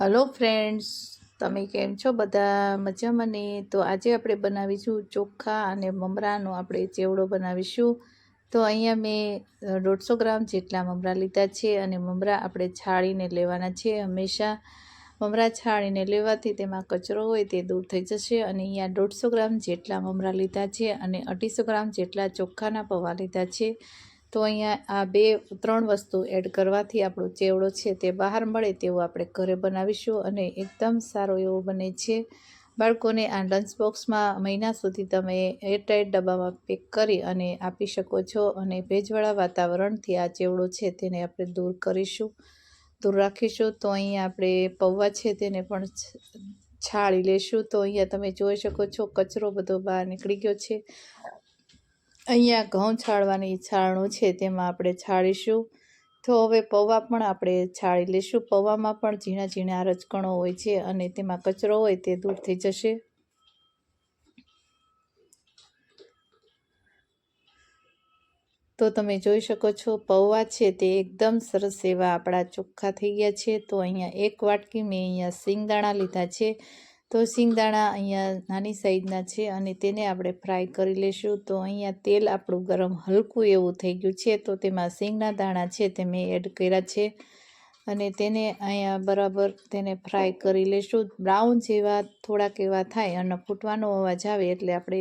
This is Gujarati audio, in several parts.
હલો ફ્રેન્ડ્સ તમે કેમ છો? બધા મજામાં ને? તો આજે આપણે બનાવીશું ચોખા અને મમરાનો આપણે ચેવડો બનાવીશું. તો અહીંયા મેં દોઢસો ગ્રામ જેટલા મમરા લીધા છે અને મમરા આપણે છાળીને લેવાના છે હંમેશા. મમરા છાળીને લેવાથી તેમાં કચરો હોય તે દૂર થઈ જશે અને અહીંયા દોઢસો ગ્રામ જેટલા મમરા લીધા છે અને અઢીસો ગ્રામ જેટલા ચોખાના પૌવા લીધા છે. તો અહીંયા આ બે, ત્રણ વસ્તુ એડ કરવાથી આપણો ચેવડો છે તે બહાર મળે તેવું આપણે ઘરે બનાવીશું અને એકદમ સારો એવો બને છે. બાળકોને આ લંચ બોક્સમાં મહિના સુધી તમે એરટાઈટ ડબ્બામાં પેક કરી અને આપી શકો છો અને ભેજવાળા વાતાવરણથી આ ચેવડો છે તેને આપણે દૂર કરીશું. દૂર રાખીશું તો અહીંયા આપણે પૌવા છે તેને પણ છાળી લેશું. તો અહીંયા તમે જોઈ શકો છો કચરો બધો બહાર નીકળી ગયો છે. અહીંયા ઘઉં છાળવાની છાણું છે, તેમાં આપણે છાળીશું. તો હવે પૌવા પણ આપણે છાળી લઈશું. પૌવામાં પણ ઝીણા ઝીણા રચકણો હોય છે અને તેમાં કચરો હોય તે દૂર થઈ જશે. તો તમે જોઈ શકો છો, પૌવા છે તે એકદમ સરસ એવા આપણા ચોખ્ખા થઈ ગયા છે. તો અહીંયા એક વાટકી મેં અહીંયા સિંગદાણા લીધા છે. તો સિંગદાણા અહીંયા નાની સાઈઝના છે અને તેને આપણે ફ્રાય કરી લઈશું તો અહીંયા તેલ આપણું ગરમ હલકું એવું થઈ ગયું છે. તો તેમાં સિંગના દાણા છે તે મેં એડ કર્યા છે. અને તેને અહીંયા બરાબર તેને ફ્રાય કરી લઈશું બ્રાઉન જેવા થોડાક એવા થાય અને ફૂટવાનો અવાજ આવે એટલે આપણે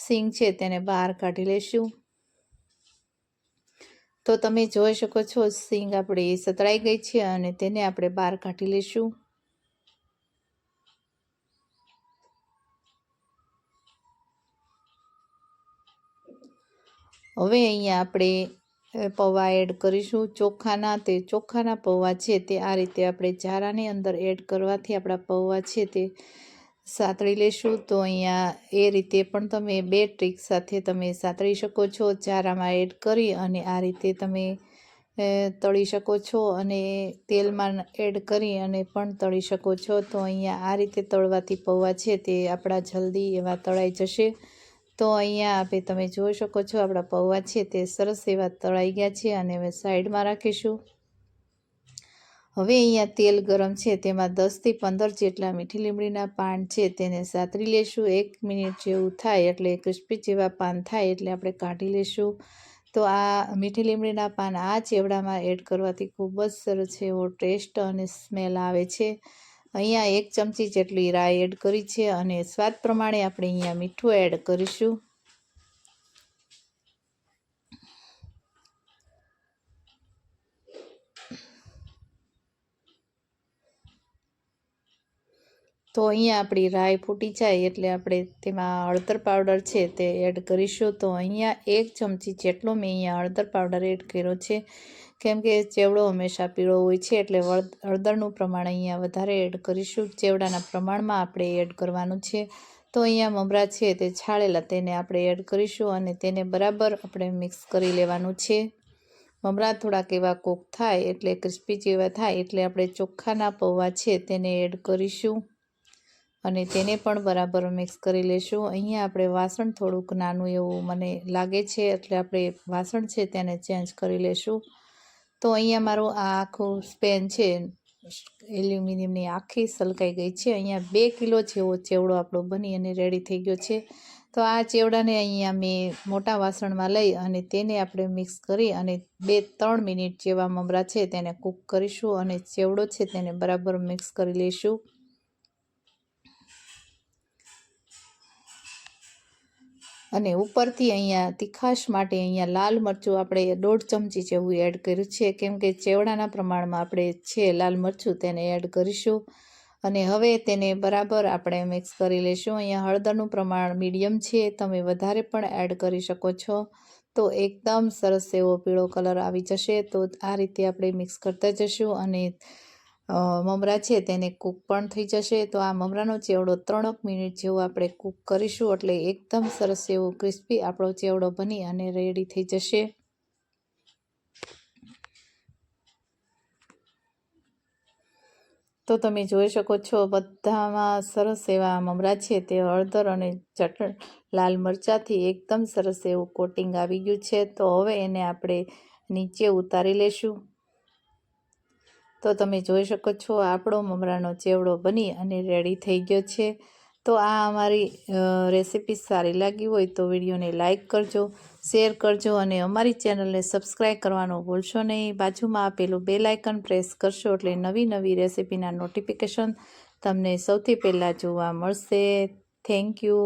સિંગ છે તેને બહાર કાઢી લઈશું તો તમે જોઈ શકો છો સિંગ આપણી સતરાઈ ગઈ છે અને તેને આપણે બહાર કાઢી લઈશું હવે અહીંયા આપણે પૌવા એડ કરીશું. ચોખાના, તે ચોખાના પૌવા છે તે આ રીતે આપણે જારાની અંદર એડ કરવાથી આપણા પૌવા છે તે સાતળી લેશું. તો અહીંયા એ રીતે પણ તમે બે ટ્રીક સાથે તમે સાતળી શકો છો. ચારામાં એડ કરી અને આ રીતે તમે તળી શકો છો અને તેલમાં એડ કરી અને પણ તળી શકો છો. તો અહીંયા આ રીતે તળવાથી પૌવા છે તે આપણા જલ્દી એવા તળાઈ જશે. તો અહીંયા આપણે તમે જોઈ શકો છો, આપણા પૌવા છે તે સરસ એવા તળાઈ ગયા છે અને હવે સાઈડમાં રાખીશું. હવે અહીંયા તેલ ગરમ છે, તેમાં દસથી પંદર જેટલા મીઠી લીમડીના પાન છે, તેને સાતરી લેશું, એક મિનિટ જેવું થાય એટલે ક્રિસ્પી જેવા પાન થાય એટલે આપણે કાઢી લેશું. તો આ મીઠી લીમડીના પાન આ ચેવડામાં એડ કરવાથી ખૂબ જ સરસ એવો ટેસ્ટ અને સ્મેલ આવે છે. અહીંયા એક ચમચી જેટલી રાઈ એડ કરી છે અને સ્વાદ પ્રમાણે આપણે અહીંયા મીઠું એડ કરીશું. તો અહીંયા આપણી રાઈ ફૂટી જાય એટલે આપણે તેમાં હળદર પાવડર છે તે એડ કરીશું. તો અહીંયા એક ચમચી જેટલો મેં અહીંયા હળદર પાવડર એડ કર્યો છે. કેમ કે ચેવડો હંમેશા પીળો હોય છે એટલે હળદરનું પ્રમાણ અહીંયા વધારે એડ કરીશું. ચેવડાના પ્રમાણમાં આપણે એડ કરવાનું છે. તો અહીંયા મમરા છે તે છાળેલા તેને આપણે એડ કરીશું અને તેને બરાબર આપણે મિક્સ કરી લેવાનું છે. મમરા થોડાક એવા કોક થાય એટલે ક્રિસ્પી જેવા થાય એટલે આપણે ચોખ્ખાના પૌવા છે તેને એડ કરીશું. અને તેને પણ બરાબર મિક્સ કરી લેશું. અહીંયા આપણે વાસણ થોડુંક નાનું એવું મને લાગે છે, એટલે આપણે વાસણ છે તેને ચેન્જ કરી લેશું. તો અહીંયા મારું આ આખું સ્પેન છે એલ્યુમિનિયમની આખી સલકાઈ ગઈ છે. અહીંયા બે કિલો જેવો ચેવડો આપણો બની અને રેડી થઈ ગયો છે. તો આ ચેવડાને અહીંયા મેં મોટા વાસણમાં લઈ અને તેને આપણે મિક્સ કરી અને બે ત્રણ મિનિટ જેવા મમરા છે તેને કૂક કરીશું અને ચેવડો છે તેને બરાબર મિક્સ કરી લઈશું અને ઉપરથી અહીંયા તીખાશ માટે અહીંયા લાલ મરચું આપણે દોઢ ચમચી જેવું એડ કર્યું છે. કેમ કે ચેવડાના પ્રમાણમાં આપણે છે લાલ મરચું તેને એડ કરીશું. અને હવે તેને બરાબર આપણે મિક્સ કરી લઈશું અહીંયા હળદરનું પ્રમાણ મીડિયમ છે. તમે વધારે પણ એડ કરી શકો છો. તો એકદમ સરસ એવો પીળો કલર આવી જશે. તો આ રીતે આપણે મિક્સ કરતા જશું અને મમરા છે તેને કૂક પણ થઈ જશે. તો આ મમરાનો ચેવડો ત્રણક મિનિટ જેવો આપણે કૂક કરીશું એટલે એકદમ સરસ એવો ક્રિસ્પી આપણો ચેવડો બની અને રેડી થઈ જશે. તો તમે જોઈ શકો છો બધામાં સરસ એવા મમરા છે. તે હળદર અને ચટણ, લાલ મરચાંથી એકદમ સરસ એવું કોટિંગ આવી ગયું છે. તો હવે એને આપણે નીચે ઉતારી લેશું. તો તમે જોઈ શકો છો, આપણો મમરાનો ચેવડો બની અને રેડી થઈ ગયો છે. તો આ અમારી રેસીપી સારી લાગી હોય તો વિડીયોને લાઇક કરજો શેર કરજો અને અમારી ચેનલને સબસ્ક્રાઈબ કરવાનું ભૂલશો નહીં. બાજુમાં આપેલું બે લાઇકન પ્રેસ કરશો એટલે નવી નવી રેસીપીના નોટિફિકેશન તમને સૌથી પહેલાં જોવા મળશે. Thank you